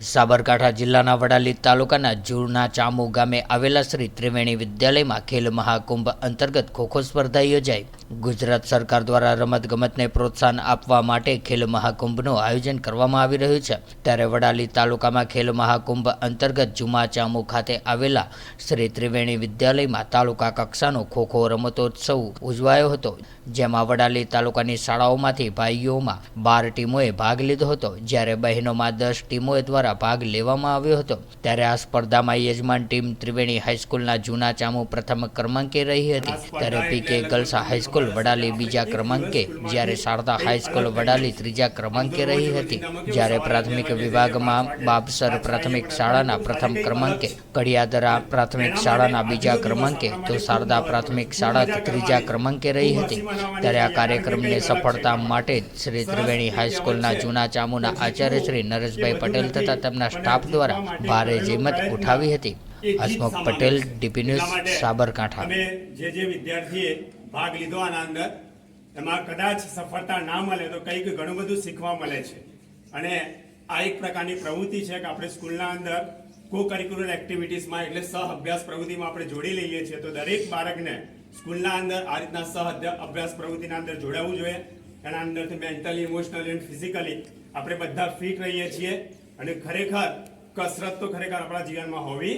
સાબરકાંઠા જિલ્લાના વડાલી તાલુકાના જૂરના ચામુ ગામે આવેલા શ્રી ત્રિવેણી વિદ્યાલયમાં ખેલ મહાકુંભ અંતર્ગત ખોખો સ્પર્ધા યોજાઈ. ગુજરાત સરકાર દ્વારા રમતગમતને પ્રોત્સાહન આપવા માટે ખેલ મહાકુંભનું આયોજન કરવામાં આવી રહ્યું છે. ત્યારે વડાલી તાલુકામાં ખેલ મહાકુંભ અંતર્ગત જુમા ચામુ ખાતે આવેલા શ્રી ત્રિવેણી વિદ્યાલયમાં તાલુકા કક્ષાનો ખોખો રમતોત્સવ ઉજવાયો હતો. જેમાં વડાલી તાલુકાની શાળાઓમાંથી ભાઈઓમાં બાર ટીમોએ ભાગ લીધો હતો. જ્યારે બહેનોમાં દસ ટીમો દ્વારા ભાગ લેવામાં આવ્યો હતો. ત્યારે આ સ્પર્ધામાં યજમાન ટીમ ત્રિવેણી હાઈસ્કૂલના જૂના ચામુ પ્રથમ ક્રમાંકે રહી હતી. ત્યારે પીકે ગર્લ્સ હાઈસ્કૂલ વડાલી બીજા ક્રમાંકે, જ્યારે શારદા હાઈસ્કૂલ વડાલી ત્રીજા ક્રમાંકે રહી હતી, જ્યારે પ્રાથમિક વિભાગમાં બાબસર પ્રાથમિક શાળાના પ્રથમ ક્રમાંકે કડિયાદરા પ્રાથમિક શાળાના બીજા ક્રમાંકે, તો શારદા પ્રાથમિક શાળા ત્રીજા ક્રમાંકે રહી હતી. ત્યારે આ કાર્યક્રમને સફળતા માટે શ્રી ત્રિવેણી હાઈસ્કૂલના જૂના ચામુના આચાર્ય શ્રી નરેશભાઈ પટેલ તથા તેમના સ્ટાફ દ્વારા ભારે જેમત ઉઠાવી હતી. Hasmukh Patel, DP news, Sabarkantha. જે જે વિદ્યાર્થીએ ભાગ લીધો આના અંદર. એમાં કદાચ સફળતા ના મળે તો કંઈક ઘણું બધું શીખવા મળે છે. અને આ એક પ્રકારની પ્રવૃત્તિ છે કે આપણે સ્કૂલના અંદર કો કરિક્યુલર એક્ટિવિટીઝમાં એટલે સહ અભ્યાસ પ્રવૃત્તિમાં આપણે જોડી લઈએ છીએ, તો દરેક બાળકને સ્કૂલના અંદર આ રીતના સહ અભ્યાસ પ્રવૃત્તિના અંદર જોડાવવું જોઈએ. એના અંદરથી મેન્ટલી ઇમોશનલી અને ફિઝિકલી આપણે બધા ફિટ રહીએ છીએ. અને ખરેખર કસરત તો ખરેખર આપણા જીવનમાં હોવી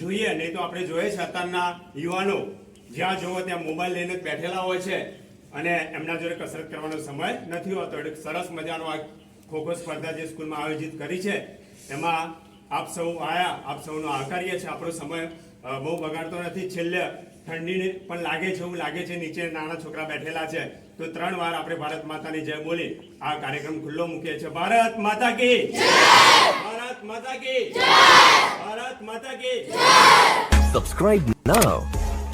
જોઈએ, નહીં તો આપણે જોઈએ છે અત્યારના યુવાનો જ્યાં જોવો ત્યાં મોબાઈલ લઈને જ બેઠેલા હોય છે. અને એમના જોડે કસરત કરવાનો સમય નથી હોતો. એટલે સરસ મજાનો આ ખોખો સ્પર્ધા જે સ્કૂલમાં આયોજિત કરી છે, એમાં આપ સૌ આયા, આપ સૌનો આકારીએ છે. આપણો સમય બહુ બગાડતો નથી. છેલ્લે ઠંડી પણ લાગે છે એવું લાગે છે. નીચે નાના છોકરા બેઠેલા છે. તો ત્રણ વાર આપણે ભારત માતાની જય બોલી આ કાર્યક્રમ ખુલ્લો મૂકીએ છીએ. ભારત માતા કી ભારત માતા કી ભારત માતા કી subscribe now.